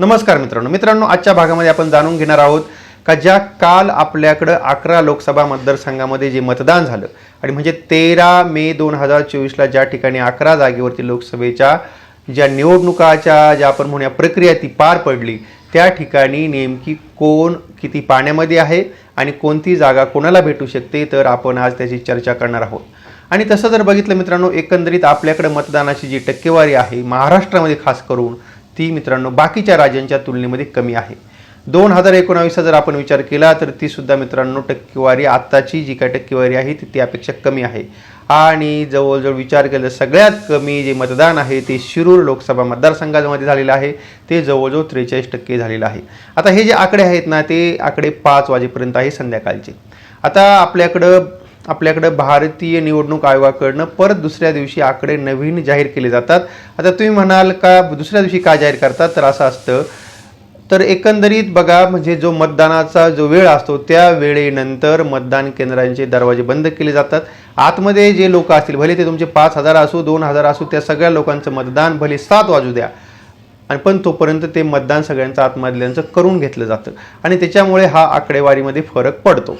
नमस्कार मित्रांनो. मित्रांनो आजच्या भागामध्ये आपण जाणून घेणार आहोत का ज्या काल आपल्याकडं अकरा लोकसभा मतदारसंघामध्ये जे मतदान झालं आणि म्हणजे तेरा मे दोन हजार चोवीसला ज्या ठिकाणी अकरा जागेवरती लोकसभेच्या ज्या निवडणुकाच्या ज्या आपण म्हणूया प्रक्रिया ती पार पडली त्या ठिकाणी नेमकी कोण किती पाण्यामध्ये आहे आणि कोणती जागा कोणाला भेटू शकते तर आपण आज त्याची चर्चा करणार आहोत. आणि तसं जर बघितलं मित्रांनो एकंदरीत आपल्याकडे मतदानाची जी टक्केवारी आहे महाराष्ट्रामध्ये खास करून ती मित्रांनो बाकीच्या राज्यांच्या तुलनेमध्ये कमी आहे. दोन हजार एकोणावीसचा जर आपण विचार केला तर ती सुद्धा मित्रांनो टक्केवारी आत्ताची जी काय टक्केवारी आहे ती त्यापेक्षा कमी आहे. आणि जवळजवळ विचार केला तर सगळ्यात कमी जे मतदान आहे ते शिरूर लोकसभा मतदारसंघामध्ये झालेलं आहे. ते जवळजवळ त्रेचाळीस टक्के झालेलं आहे. आता हे जे आकडे आहेत ना ते आकडे पाच वाजेपर्यंत आहे संध्याकाळचे. आता आपल्याकडं आपल्याकडं भारतीय निवडणूक आयोगाकडनं परत दुसऱ्या दिवशी आकडे नवीन जाहीर केले जातात. आता तुम्ही म्हणाल का दुसऱ्या दिवशी का जाहीर करतात? तर असं असतं. तर एकंदरीत बघा म्हणजे जो मतदानाचा जो वेळ असतो त्या वेळेनंतर मतदान केंद्रांचे दरवाजे बंद केले जातात. आतमध्ये जे लोक असतील भले ते तुमचे पाच हजार असू दोन हजार असू त्या सगळ्या लोकांचं मतदान भले सात वाजू द्या. आणि पण तोपर्यंत ते मतदान सगळ्यांचं आतमधल्यांचं करून घेतलं जातं. आणि त्याच्यामुळे हा आकडेवारीमध्ये फरक पडतो.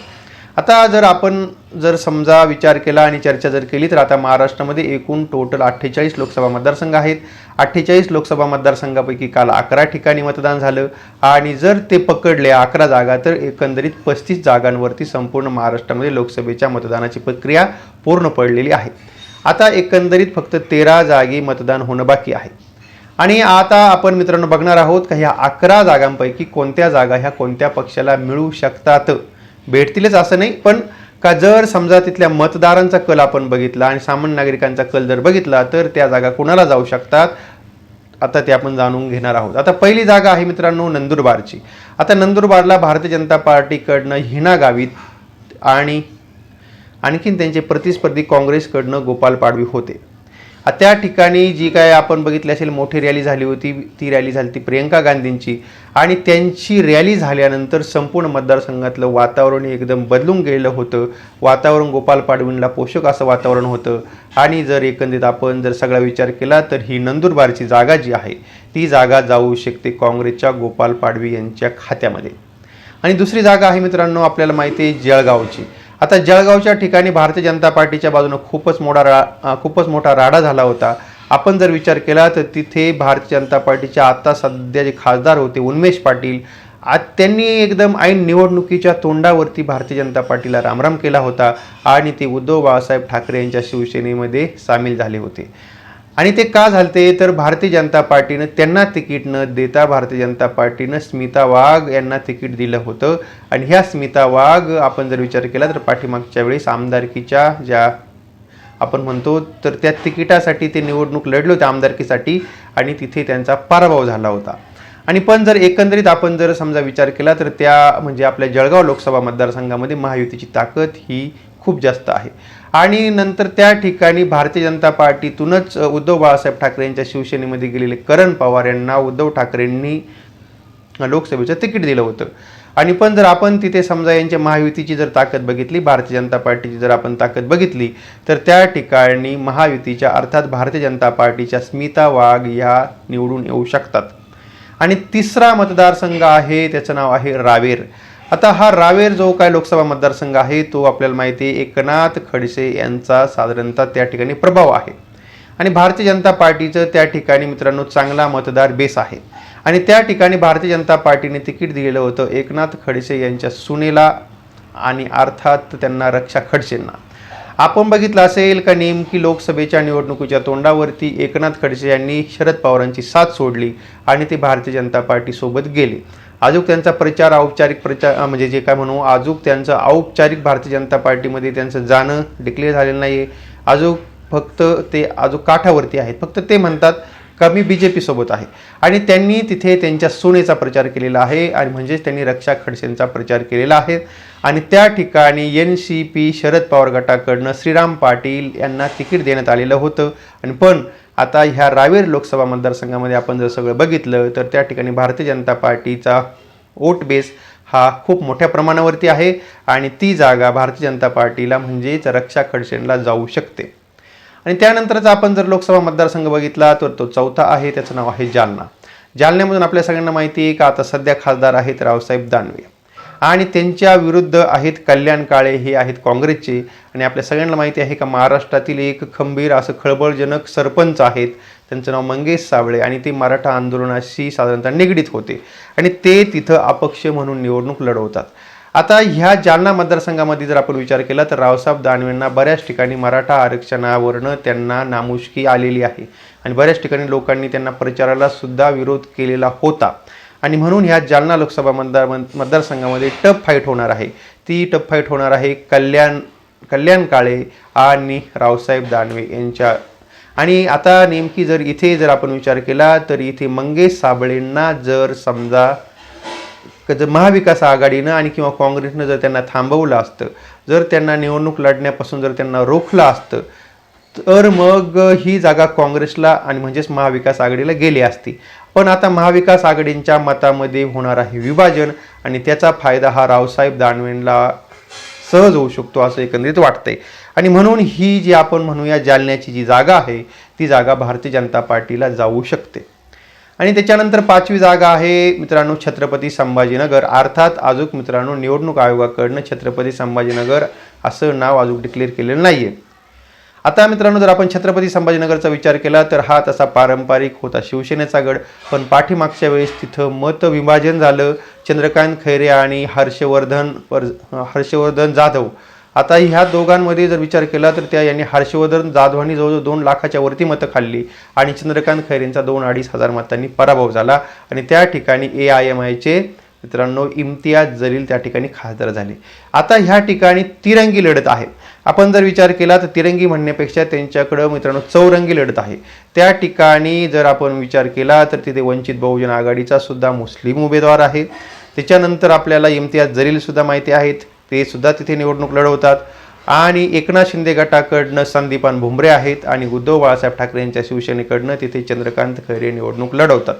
आता जर आपण जर समजा विचार केला आणि चर्चा जर केली तर आता महाराष्ट्रामध्ये एकूण टोटल अठ्ठेचाळीस लोकसभा मतदारसंघ आहेत. अठ्ठेचाळीस लोकसभा मतदारसंघापैकी काल अकरा ठिकाणी मतदान झालं आणि जर ते पकडले अकरा जागा तर एकंदरीत पस्तीस जागांवरती संपूर्ण महाराष्ट्रामध्ये लोकसभेच्या मतदानाची प्रक्रिया पूर्ण पडलेली आहे. आता एकंदरीत फक्त तेरा जागी मतदान होणं बाकी आहे. आणि आता आपण मित्रांनो बघणार आहोत का ह्या अकरा जागांपैकी कोणत्या जागा ह्या कोणत्या पक्षाला मिळू शकतात? भेटतीलच असं नाही पण का जर समजा तिथल्या मतदारांचा कल आपण बघितला आणि सामान्य नागरिकांचा कल जर बघितला तर त्या जागा कोणाला जाऊ शकतात? आता ते आपण जाणून घेणार आहोत. आता पहिली जागा आहे मित्रांनो नंदुरबारची. आता नंदुरबारला भारतीय जनता पार्टीकडनं हिना गावित आणि आणखीन त्यांचे प्रतिस्पर्धी काँग्रेसकडनं गोपाल पाडवी होते. त्या ठिकाणी जी काय आपण बघितली असेल मोठी रॅली झाली होती ती रॅली झाली ती प्रियंका गांधींची. आणि त्यांची रॅली झाल्यानंतर संपूर्ण मतदारसंघातलं वातावरण एकदम बदलून गेलेलं होतं. वातावरण गोपाल पाडवींना पोषक असं वातावरण होतं. आणि जर एकंदरीत आपण जर सगळा विचार केला तर ही नंदुरबारची जागा जी आहे ती जागा जाऊ शकते काँग्रेसच्या गोपाल पाडवी यांच्या खात्यामध्ये. आणि दुसरी जागा आहे मित्रांनो आपल्याला माहिती आहे जळगावची. आता जळगावच्या ठिकाणी भारतीय जनता पार्टीच्या बाजूनं खूपच मोठा रा खूपच मोठा राडा झाला होता. आपण जर विचार केला तर तिथे भारतीय जनता पार्टीचे आता सध्या जे खासदार होते उन्मेष पाटील आज त्यांनी एकदम ऐन निवडणुकीच्या तोंडावरती भारतीय जनता पार्टीला रामराम केला होता आणि ते उद्धव बाळासाहेब ठाकरे यांच्या शिवसेनेमध्ये सामील झाले होते. आणि ते का झालते? तर भारतीय जनता पार्टीनं त्यांना तिकीट न देता भारतीय जनता पार्टीनं स्मिता वाघ यांना तिकीट दिलं होतं. आणि ह्या स्मिता वाघ आपण जर विचार केला तर पाठीमागच्या वेळेस आमदारकीच्या ज्या आपण म्हणतो तर त्या तिकिटासाठी ते निवडणूक लढले होते आमदारकीसाठी आणि तिथे त्यांचा पराभव झाला होता. आणि पण जर एकंदरीत आपण जर समजा विचार केला तर त्या म्हणजे आपल्या जळगाव लोकसभा मतदारसंघामध्ये महायुतीची ताकद ही खूप जास्त आहे. आणि नंतर त्या ठिकाणी भारतीय जनता पार्टीतूनच उद्धव बाळासाहेब ठाकरे यांच्या शिवसेनेमध्ये गेलेले करण पवार यांना उद्धव ठाकरेंनी लोकसभेचं तिकीट दिलं होतं. आणि पण जर आपण तिथे समजा यांच्या महायुतीची जर ताकद बघितली भारतीय जनता पार्टीची जर आपण ताकद बघितली तर त्या ठिकाणी महायुतीच्या अर्थात भारतीय जनता पार्टीच्या स्मिता वाघ या निवडून येऊ शकतात. आणि तिसरा मतदारसंघ आहे त्याचं नाव आहे रावेर. आता हा रावेर जो काय लोकसभा मतदारसंघ आहे तो आपल्याला माहिती आहे एकनाथ खडसे यांचा साधारणतः त्या ठिकाणी प्रभाव आहे. आणि भारतीय जनता पार्टीचं त्या ठिकाणी मित्रांनो चांगला मतदार बेस आहे. आणि त्या ठिकाणी भारतीय जनता पार्टीने तिकीट दिलेलं होतं एकनाथ खडसे यांच्या सुनेला आणि अर्थात त्यांना रक्षा खडसेंना. आपण बघितलं असेल का नेमकी लोकसभेच्या निवडणुकीच्या तोंडावरती एकनाथ खडसे यांनी शरद पवारांची साथ सोडली आणि ते भारतीय जनता पार्टीसोबत गेले. आजूक त्यांचा प्रचार औपचारिक प्रचार म्हणजे जे काय म्हणू आजूक त्यांचं औपचारिक भारतीय जनता पार्टीमध्ये त्यांचं जाणं डिक्लेअर झालेलं नाही आहे आजूक फक्त ते अजून काठावरती आहेत. फक्त ते म्हणतात का मी बी जे पीसोबत आहे. आणि त्यांनी तिथे त्यांच्या सुनेचा प्रचार केलेला आहे आणि म्हणजेच त्यांनी रक्षा खडसेंचा प्रचार केलेला आहे. आणि त्या ठिकाणी N C P Sharad Pawar गटाकडनं Shriram Patil यांना तिकीट देण्यात आलेलं होतं. आणि पण आता ह्या रावेर लोकसभा मतदारसंघामध्ये आपण जर सगळं बघितलं तर त्या ठिकाणी भारतीय जनता पार्टीचा वोट बेस हा खूप मोठ्या प्रमाणावरती आहे. आणि ती जागा भारतीय जनता पार्टीला म्हणजेच रक्षा खडसेंना जाऊ शकते. आणि त्यानंतरच आपण जर लोकसभा मतदारसंघ बघितला तर तो चौथा आहे त्याचं नाव आहे जालना. जालन्यामधून आपल्या सगळ्यांना माहिती आहे का आता सध्या खासदार आहेत रावसाहेब दानवे. आणि त्यांच्या विरुद्ध आहेत कल्याण काळे हे आहेत काँग्रेसचे. आणि आपल्या सगळ्यांना माहिती आहे का महाराष्ट्रातील एक खंबीर असं खळबळजनक सरपंच आहेत. त्यांचं नाव मंगेश साबळे आणि ते मराठा आंदोलनाशी साधारणतः निगडीत होते. आणि ते तिथं अपक्ष म्हणून निवडणूक लढवतात. आता ह्या जालना मतदारसंघामध्ये जर आपण विचार केला तर रावसाहेब दानवेंना बऱ्याच ठिकाणी मराठा आरक्षणावरनं त्यांना नामुष्की आलेली आहे. आणि बऱ्याच ठिकाणी लोकांनी त्यांना प्रचाराला सुद्धा विरोध केलेला होता. आणि म्हणून ह्या जालना लोकसभा मतदार मतदारसंघामध्ये टफ फाईट होणार आहे. ती टफ फाईट होणार आहे कल्याण कल्याण काळे आणि रावसाहेब दानवे यांच्या. आणि आता नेमकी जर इथे जर आपण विचार केला तर इथे मंगेश साबळेंना जर समजा जर महाविकास आघाडीनं आणि किंवा काँग्रेसनं जर त्यांना थांबवलं असतं जर त्यांना निवडणूक लढण्यापासून जर त्यांना रोखलं असतं तर मग ही जागा काँग्रेसला आणि म्हणजेच महाविकास आघाडीला गेली असती. पण आता महाविकास आघाडींच्या मतामध्ये होणार आहे विभाजन आणि त्याचा फायदा हा रावसाहेब दानवेंना सहज होऊ शकतो असं एकंदरीत वाटतंय. आणि म्हणून ही जी आपण म्हणूया जालन्याची जी जागा आहे ती जागा भारतीय जनता पार्टीला जाऊ शकते. आणि त्याच्यानंतर पाचवी जागा आहे मित्रांनो छत्रपती संभाजीनगर. अर्थात अजून मित्रांनो निवडणूक आयोगाकडनं छत्रपती संभाजीनगर असं नाव अजून डिक्लेअर केलेलं नाही आहे आता मित्रांनो जर आपण छत्रपती संभाजीनगरचा विचार केला तर हा तसा पारंपरिक होता शिवसेनेचा गड. पण पाठीमागच्या वेळेस तिथं मतविभाजन झालं. चंद्रकांत खैरे आणि हर्षवर्धन पर हर्षवर्धन जाधव आता ह्या दोघांमध्ये जर विचार केला तर त्या यांनी हर्षवर्धन जाधवांनी जवळजवळ दोन लाखाच्या वरती मतं खाल्ली आणि चंद्रकांत खैरेंचा दोन अडीच हजार मतांनी पराभव झाला. आणि त्या ठिकाणी ए आय एम आयचे मित्रांनो इम्तियाज जलील त्या ठिकाणी खासदार झाले. आता ह्या ठिकाणी तिरंगी लढत आहे. आपण जर विचार केला तर तिरंगी म्हणण्यापेक्षा त्यांच्याकडं मित्रांनो चौरंगी लढत आहे. त्या ठिकाणी जर आपण विचार केला तर तिथे वंचित बहुजन आघाडीचा सुद्धा मुस्लिम उमेदवार आहे. त्याच्यानंतर आपल्याला इम्तियाज जलील सुद्धा माहिती आहेत. ते सुद्धा तिथे निवडणूक लढवतात. आणि एकनाथ शिंदे गटाकडनं संदीपान भुमरे आहेत आणि उद्धव बाळासाहेब ठाकरे यांच्या शिवसेनेकडनं तिथे चंद्रकांत खैरे निवडणूक लढवतात.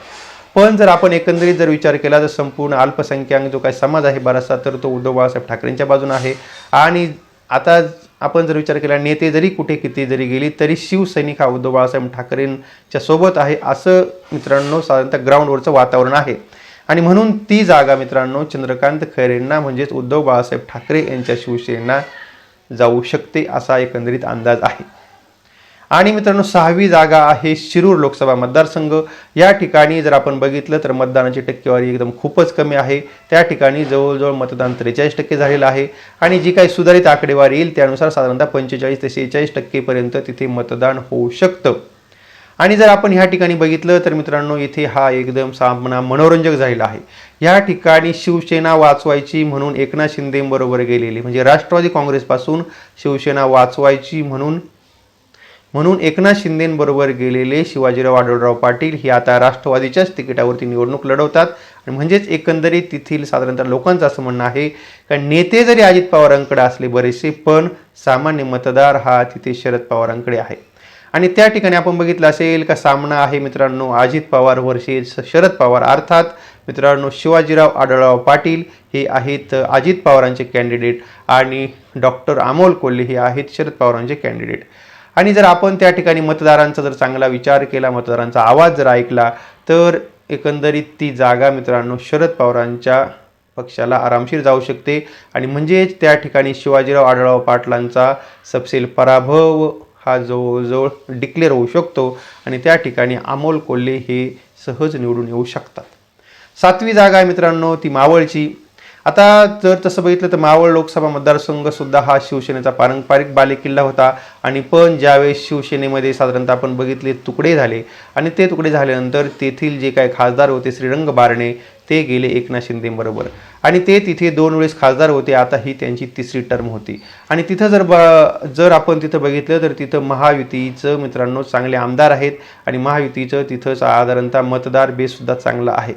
पण जर आपण एकंदरीत जर विचार केला तर संपूर्ण अल्पसंख्याक जो काही समाज आहे बराचसा तर तो उद्धव बाळासाहेब ठाकरेंच्या बाजूने आहे. आणि आता आपण जर विचार केला नेते जरी कुठे किती जरी गेली तरी शिवसैनिक हा उद्धव बाळासाहेब ठाकरेंच्या सोबत आहे असं मित्रांनो साधारणतः ग्राउंडवरचं वातावरण आहे. आणि म्हणून ती जागा मित्रांनो चंद्रकांत खैरेंना म्हणजेच उद्धव बाळासाहेब ठाकरे यांच्या शिवसेनेना जाऊ शकते असा एकंदरीत अंदाज आहे. आणि मित्रांनो सहावी जागा आहे शिरूर लोकसभा मतदारसंघ. या ठिकाणी जर आपण बघितलं तर मतदानाची टक्केवारी एकदम खूपच कमी आहे. त्या ठिकाणी जवळजवळ मतदान त्रेचाळीस टक्के झालेलं आहे. आणि जी काही सुधारित आकडेवारी येईल त्यानुसार साधारणतः पंचेचाळीस ते शेहेचाळीस टक्केपर्यंत तिथे मतदान होऊ शकतं. आणि जर आपण ह्या ठिकाणी बघितलं तर मित्रांनो इथे हा एकदम सामना मनोरंजक झालेला आहे. या ठिकाणी शिवसेना वाचवायची म्हणून एकनाथ शिंदेबरोबर गेलेली. म्हणजे राष्ट्रवादी काँग्रेसपासून शिवसेना वाचवायची म्हणून म्हणून एकनाथ शिंदेबरोबर गेलेले शिवाजीराव आढळराव पाटील हे आता राष्ट्रवादीच्याच तिकिटावरती निवडणूक लढवतात. आणि म्हणजेच एकंदरीत तेथील साधारणतः लोकांचं असं म्हणणं आहे कारण नेते जरी अजित पवारांकडे असले बरेचसे पण सामान्य मतदार हा तिथे शरद पवारांकडे आहे. आणि त्या ठिकाणी आपण बघितलं असेल का सामना आहे मित्रांनो अजित पवार वर्सेस शरद पवार. अर्थात मित्रांनो शिवाजीराव आढळराव पाटील हे आहेत अजित पवारांचे कॅन्डिडेट आणि डॉक्टर अमोल कोल्हे हे आहेत शरद पवारांचे कॅन्डिडेट आणि जर आपण त्या ठिकाणी मतदारांचा जर चांगला विचार केला मतदारांचा आवाज जर ऐकला तर एकंदरीत ती जागा मित्रांनो शरद पवारांच्या पक्षाला आरामशीर जाऊ शकते. आणि म्हणजेच त्या ठिकाणी शिवाजीराव आढळराव पाटलांचा सपसेल पराभव हा जवळजवळ डिक्लेअर होऊ शकतो आणि त्या ठिकाणी अमोल कोल्हे हे सहज निवडून येऊ शकतात. सातवी जागा आहे मित्रांनो ती मावळची. आता जर तसं बघितलं तर मावळ लोकसभा मतदारसंघसुद्धा हा शिवसेनेचा पारंपरिक बालेकिल्ला होता. आणि पण ज्यावेळेस शिवसेनेमध्ये साधारणतः आपण बघितले तुकडे झाले आणि ते तुकडे झाल्यानंतर तेथील जे काही खासदार होते श्रीरंग बारणे ते गेले एकनाथ शिंदेबरोबर आणि ते तिथे दोन वेळेस खासदार होते आता ही त्यांची तिसरी टर्म होती. आणि तिथं जर ब जर आपण तिथं बघितलं तर तिथं महायुतीचं मित्रांनो चांगले आमदार आहेत आणि महायुतीचं तिथं साधारणतः मतदार बेससुद्धा चांगला आहे.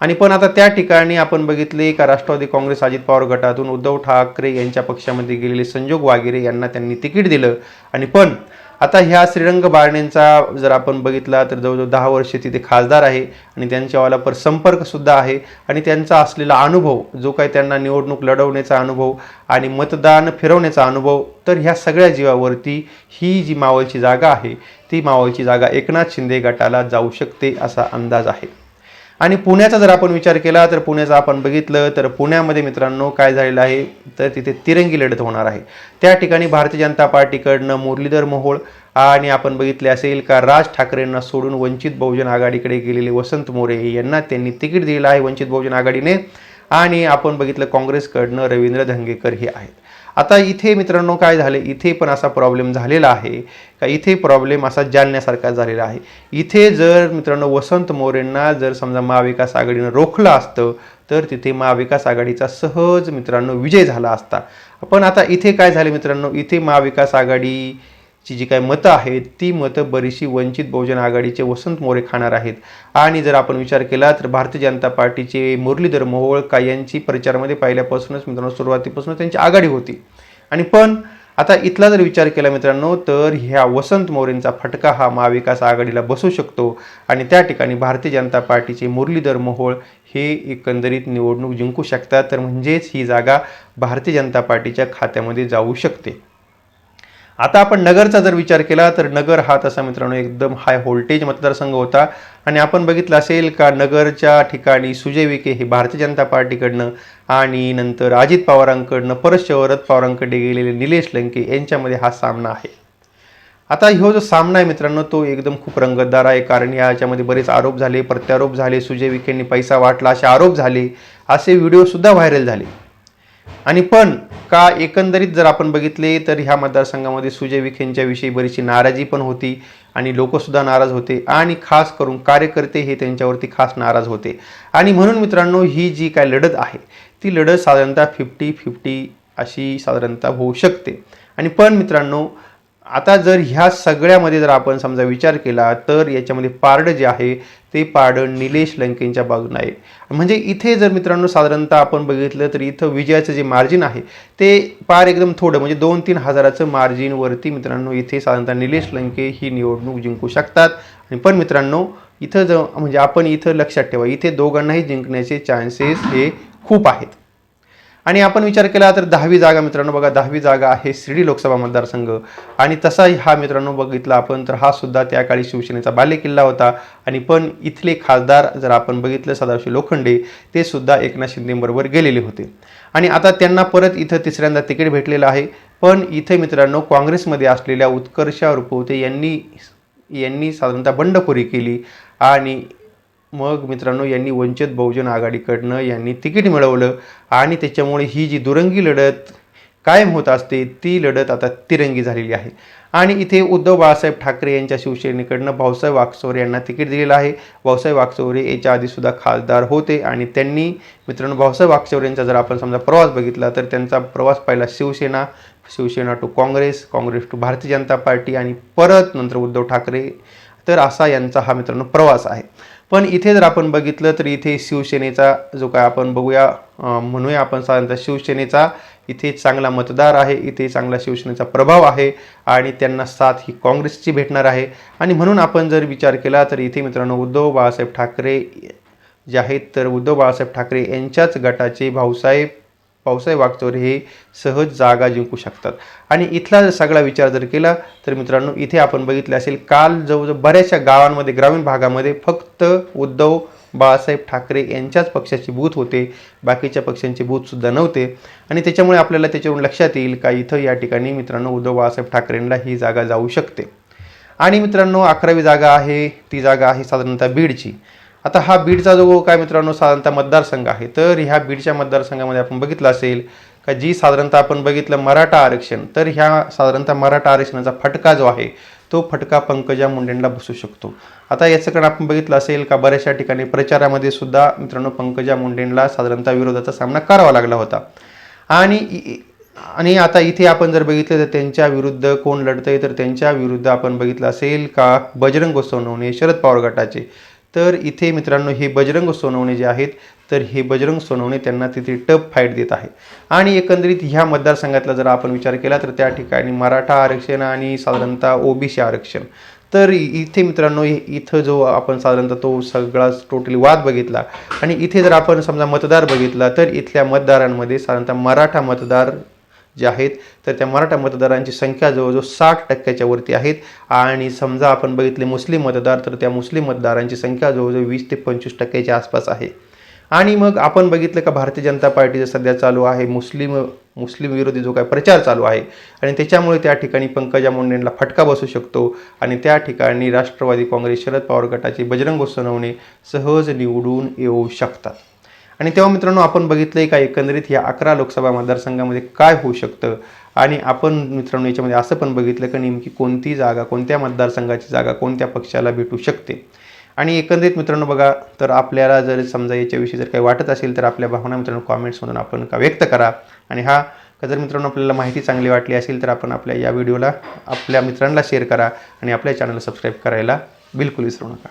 आणि पण आता त्या ठिकाणी आपण बघितले का राष्ट्रवादी काँग्रेस अजित पवार गटातून उद्धव ठाकरे यांच्या पक्षामध्ये गेलेले संजोग वागिरे यांना त्यांनी तिकीट दिलं. आणि पण आता ह्या श्रीरंग बारणेंचा जर आपण बघितला तर जवळजवळ दहा वर्षे तिथे खासदार आहे आणि त्यांच्यावाला पर संपर्कसुद्धा आहे आणि त्यांचा असलेला अनुभव जो काही त्यांना निवडणूक लढवण्याचा अनुभव आणि मतदान फिरवण्याचा अनुभव तर ह्या सगळ्या जीवावरती ही जी मावळची जागा आहे ती मावळची जागा एकनाथ शिंदे गटाला जाऊ शकते असा अंदाज आहे. आणि पुण्याचा जर आपण विचार केला तर पुण्याचा आपण बघितलं तर पुण्यामध्ये मित्रांनो काय झालेलं आहे? तर तिथे तिरंगी लढत होणार आहे. त्या ठिकाणी भारतीय जनता पार्टीकडनं मुरलीधर मोहोळ आणि आपण बघितले असेल का राज ठाकरेंना सोडून वंचित बहुजन आघाडीकडे गेलेले वसंत मोरे यांना त्यांनी तिकीट दिलेलं आहे. वंचित बहुजन आघाडीने आणि आपण बघितलं काँग्रेसकडनं रवींद्र धंगेकर हे आहेत. आता इथे मित्रांनो काय झाले? इथे पण असा प्रॉब्लेम झालेला आहे का? इथे प्रॉब्लेम असा जाणण्यासारखा झालेला आहे. इथे जर मित्रांनो वसंत मोरेंना जर समजा महाविकास आघाडीनं रोखलं असतं तर तिथे महाविकास आघाडीचा सहज मित्रांनो विजय झाला असता. पण आता इथे काय झाले मित्रांनो? इथे महाविकास आघाडी ची जी काही मतं आहेत ती मतं बरीचशी वंचित बहुजन आघाडीचे वसंत मोरे खाणार आहेत. आणि जर आपण विचार केला तर भारतीय जनता पार्टीचे मुरलीधर मोहोळका यांची प्रचारामध्ये पहिल्यापासूनच मित्रांनो सुरुवातीपासून त्यांची आघाडी होती. आणि पण आता इथला जर विचार केला मित्रांनो तर ह्या वसंत मोरेंचा फटका हा महाविकास आघाडीला बसू शकतो. आणि त्या ठिकाणी भारतीय जनता पार्टीचे मुरलीधर मोहोळ हे एकंदरीत निवडणूक जिंकू शकतात. तर म्हणजेच ही जागा भारतीय जनता पार्टीच्या खात्यामध्ये जाऊ शकते. आता आपण नगरचा जर विचार केला तर नगर हा तसा मित्रांनो एकदम हाय व्होल्टेज मतदारसंघ होता. आणि आपण बघितलं असेल का नगरच्या ठिकाणी सुजय विखे हे भारतीय जनता पार्टीकडनं आणि नंतर अजित पवारांकडनं परत शरद पवारांकडे गेलेले निलेश लंके यांच्यामध्ये हा सामना आहे. आता ह्यो जो सामना आहे मित्रांनो तो एकदम खूप रंगतदार आहे. कारण याच्यामध्ये बरेच आरोप झाले प्रत्यारोप झाले सुजय विखेंनी पैसा वाटला असे आरोप झाले असे व्हिडिओसुद्धा व्हायरल झाले. आणि पण का एकंदरीत जर आपण बघितले तर ह्या मतदारसंघामध्ये सुजय विखेंच्या विषयी बरीचशी नाराजी पण होती आणि लोकसुद्धा नाराज होते आणि खास करून कार्यकर्ते हे त्यांच्यावरती खास नाराज होते. आणि म्हणून मित्रांनो ही जी काय लढत आहे ती लढत साधारणतः फिफ्टी फिफ्टी अशी साधारणतः होऊ शकते. आणि पण मित्रांनो आता जर ह्या सगळ्यामध्ये जर आपण समजा विचार केला तर याच्यामध्ये पारडं जे आहे ते पारडं निलेश लंकेंच्या बाजूने आहे. म्हणजे इथे जर मित्रांनो साधारणतः आपण बघितलं तर इथं विजयाचं जे मार्जिन आहे ते पार एकदम थोडं म्हणजे दोन तीन हजाराचं मार्जिनवरती मित्रांनो इथे साधारणतः निलेश लंके ही निवडणूक जिंकू शकतात. आणि पण मित्रांनो इथं ज म्हणजे आपण इथं लक्षात ठेवा इथे दोघांनाही जिंकण्याचे चान्सेस हे खूप आहेत. आणि आपण विचार केला तर दहावी जागा मित्रांनो बघा दहावी जागा आहे शिर्डी लोकसभा मतदारसंघ. आणि तसाही हा मित्रांनो बघितला आपण तर हा सुद्धा त्या काळी शिवसेनेचा बालेकिल्ला होता. आणि पण इथले खासदार जर आपण बघितलं सदाशिव लोखंडे ते सुद्धा एकनाथ शिंदेबरोबर गेलेले होते. आणि आता त्यांना परत इथं तिसऱ्यांदा तिकीट भेटलेलं आहे. पण इथे मित्रांनो काँग्रेसमध्ये असलेल्या उत्कर्षा रुपवते यांनी यांनी साधारणतः बंडखोरी केली. आणि मग मित्रांनो यांनी वंचित बहुजन आघाडीकडनं यांनी तिकीट मिळवलं आणि त्याच्यामुळे ही जी दुरंगी लढत कायम होत असते ती लढत आता तिरंगी झालेली आहे. आणि इथे उद्धव बाळासाहेब ठाकरे यांच्या शिवसेनेकडनं भाऊसाहेब वागचौरे यांना तिकीट दिलेलं आहे. भाऊसाहेब वागचौरे याच्या आधीसुद्धा खासदार होते आणि त्यांनी मित्रांनो भाऊसाहेब वागचौरे यांचा जर आपण समजा प्रवास बघितला तर त्यांचा प्रवास पहिला Shivsena Shivsena to Congress Congress to Bharatiya Janata party आणि परत नंतर उद्धव ठाकरे. तर असा यांचा हा मित्रांनो प्रवास आहे. पण इथे जर आपण बघितलं तर इथे शिवसेनेचा जो काय आपण बघूया म्हणूया आपण साधारणतः शिवसेनेचा इथे चांगला मतदार आहे इथे चांगला शिवसेनेचा प्रभाव आहे आणि त्यांना साथ ही काँग्रेसची भेटणार आहे. आणि म्हणून आपण जर विचार केला तर इथे मित्रांनो उद्धव बाळासाहेब ठाकरे जे आहेत तर उद्धव बाळासाहेब ठाकरे यांच्याच गटाचे भाऊसाहेब पावसाळी वागचोर हे सहज जागा जिंकू शकतात. आणि इथला जर सगळा विचार जर केला तर मित्रांनो इथे आपण बघितले असेल काल जवळजवळ बऱ्याचशा गावांमध्ये ग्रामीण भागामध्ये फक्त उद्धव बाळासाहेब ठाकरे यांच्याच पक्षाची बूथ होते. बाकीच्या पक्षांचे बूथसुद्धा नव्हते. आणि त्याच्यामुळे आपल्याला त्याच्यावरून लक्षात येईल का इथं या ठिकाणी मित्रांनो उद्धव बाळासाहेब ठाकरेंना ही जागा जाऊ शकते. आणि मित्रांनो अकरावी जागा आहे ती जागा आहे साधारणतः बीडची. आता हा बीडचा जो काय मित्रांनो साधारणतः मतदारसंघ आहे तर ह्या बीडच्या मतदारसंघामध्ये आपण बघितलं असेल का जी साधारणतः आपण बघितलं मराठा आरक्षण तर ह्या साधारणतः मराठा आरक्षणाचा फटका जो आहे तो फटका पंकजा मुंडेंना बसू शकतो. आता याचं कारण आपण बघितलं असेल का बऱ्याचशा ठिकाणी प्रचारामध्ये सुद्धा मित्रांनो पंकजा मुंडेंना साधारणतः विरोधाचा सामना करावा लागला होता. आणि इ- आणि आता इथे आपण जर बघितलं तर त्यांच्या विरुद्ध कोण लढतंय तर त्यांच्या विरुद्ध आपण बघितलं असेल का बजरंग सोनवणे शरद पवार गटाचे. तर इथे मित्रांनो हे बजरंग सोनवणे जे आहेत तर हे बजरंग सोनवणे त्यांना तिथे टफ फाईट देत आहे. आणि एकंदरीत ह्या मतदारसंघातला जर आपण विचार केला तर त्या ठिकाणी मराठा आरक्षण आणि साधारणतः ओबीसी आरक्षण. तर इथे मित्रांनो इथं जो आपण साधारणतः तो सगळा टोटली वाद बघितला. आणि इथे जर आपण समजा मतदार बघितला तर इथल्या मतदारांमध्ये साधारणतः मराठा मतदार जे आहेत तर त्या मराठा मतदारांची संख्या जवळजवळ साठ टक्क्याच्या वरती आहेत. आणि समजा आपण बघितले मुस्लिम मतदार तर त्या मुस्लिम मतदारांची संख्या जवळजवळ वीस ते पंचवीस टक्क्याच्या आसपास आहे. आणि मग आपण बघितलं का भारतीय जनता पार्टीचं सध्या चालू आहे मुस्लिम मुस्लिम विरोधी जो काय प्रचार चालू आहे आणि त्याच्यामुळे त्या ठिकाणी पंकजा मुंडेंना फटका बसू शकतो. आणि त्या ठिकाणी राष्ट्रवादी काँग्रेस शरद पवार गटाचे बजरंग सोनवणे सहज निवडून येऊ शकतात. आणि तेव्हा मित्रांनो आपण बघितलंय का एकंदरीत या अकरा लोकसभा मतदारसंघामध्ये काय होऊ शकतं? आणि आपण मित्रांनो याच्यामध्ये असं पण बघितलं का नेमकी कोणती जागा कोणत्या मतदारसंघाची जागा कोणत्या पक्षाला भेटू शकते? आणि एकंदरीत मित्रांनो बघा तर आपल्याला जर समजा याच्याविषयी जर काही वाटत असेल तर आपल्या भावना मित्रांनो कॉमेंट्समधून आपण का व्यक्त करा. आणि हा जर मित्रांनो आपल्याला माहिती चांगली वाटली असेल तर आपण आपल्या या व्हिडिओला आपल्या मित्रांना शेअर करा आणि आपल्या चॅनलला सबस्क्राईब करायला बिलकुल विसरू नका.